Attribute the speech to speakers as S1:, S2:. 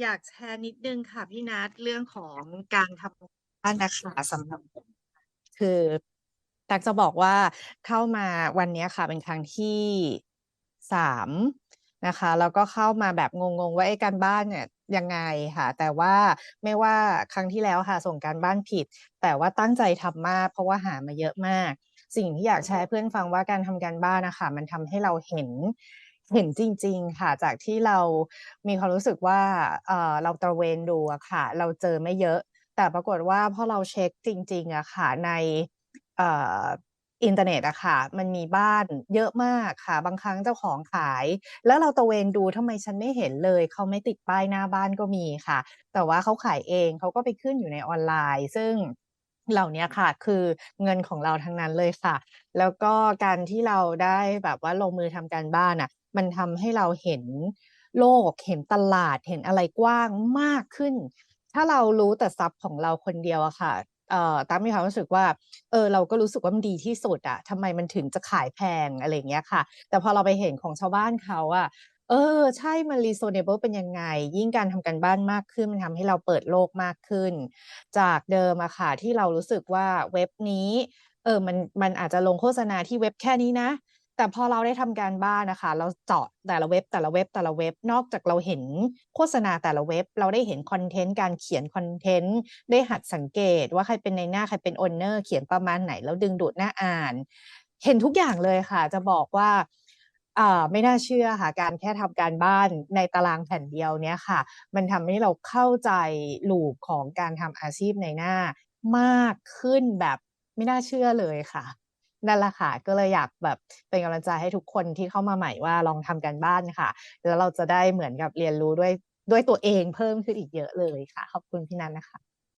S1: อยากแชร์นิดนึงค่ะพี่นัทเรื่องของการทำบ้านนะคะสำหรับคือตักจะบอกว่าเข้ามาวันนี้ค่ะ เป็นครั้งที่สามนะคะแล้วก็เข้ามาแบบงงๆว่าไอ้การบ้านเนี่ยยังไงค่ะ แต่ว่าไม่ว่าครั้งที่แล้วค่ะส่งการบ้านผิด แต่ว่าตั้งใจทำมาก เพราะว่าหามาเยอะมาก สิ่งที่อยากแชร์เพื่อนฟังว่าการทำการบ้านนะคะมันทำให้เราเห็น เห็นจริง ๆ ค่ะ จากที่เรามีความรู้สึกว่า เอ่อ เราตระเวนดูอะค่ะ เราเจอไม่เยอะ แต่ปรากฏว่าพอเราเช็คจริง ๆ อะค่ะ ใน เอ่อ อินเทอร์เน็ตอะค่ะ มันมีบ้านเยอะมากค่ะ บางครั้งเจ้าของขาย แล้วเราตระเวนดู ทำไมฉันไม่เห็นเลย เขาไม่ติดป้ายหน้าบ้านก็มีค่ะ แต่ว่าเขาขายเอง เขาก็ไปขึ้นอยู่ในออนไลน์ ซึ่งเหล่าเนี้ยค่ะ คือเงินของเราทั้งนั้นเลยค่ะ แล้วก็การที่เราได้แบบว่าลงมือทำการบ้านน่ะ มันทำให้เราเห็นโลกเห็นตลาดเห็นอะไรกว้างมากขึ้น ถ้าเรารู้แต่ทรัพย์ของเราคนเดียวอะค่ะเอ่อตั๊กมีความรู้สึกว่าเออเราก็รู้สึกว่ามันดีที่สุดอะทำไมมันถึงจะขายแพงอะไรเงี้ยค่ะ แต่พอเราไปเห็นของชาวบ้านเขาอะเออ ใช่มัน reasonable เป็นยังไง ยิ่งการทำการบ้านมากขึ้น มันทำให้เราเปิดโลกมากขึ้น จากเดิมอะค่ะที่เรารู้สึกว่าเว็บนี้ เออมันมันอาจจะลงโฆษณาที่เว็บแค่นี้นะ แต่พอเราได้ทำการบ้านนะคะ เราเจาะแต่ละเว็บแต่ละเว็บแต่ละเว็บ นอกจากเราเห็นโฆษณาแต่ละเว็บ เราได้เห็นคอนเทนต์การเขียนคอนเทนต์ได้หัดสังเกต ว่าใครเป็นในหน้าใครเป็น owner เขียนประมาณไหนแล้วดึงดูดหน่าอ่าน เห็นทุกอย่างเลยค่ะ จะบอกว่าไม่น่าเชื่อค่ะการแค่ทำการบ้านในตารางแผ่นเดียวเนี้ยค่ะ มันทำให้เราเข้าใจ loop ของการทำอาชีพในหน้ามากขึ้นแบบไม่น่าเชื่อเลยค่ะ นั่นแหละค่ะ ก็เลยอยากแบบเป็นกำลังใจให้ทุกคนที่เข้ามาใหม่ว่าลองทำกันบ้านค่ะ แล้วเราจะได้เหมือนกับเรียนรู้ด้วยด้วยตัวเองเพิ่มขึ้นอีกเยอะเลยค่ะ ขอบคุณพี่นันนะคะ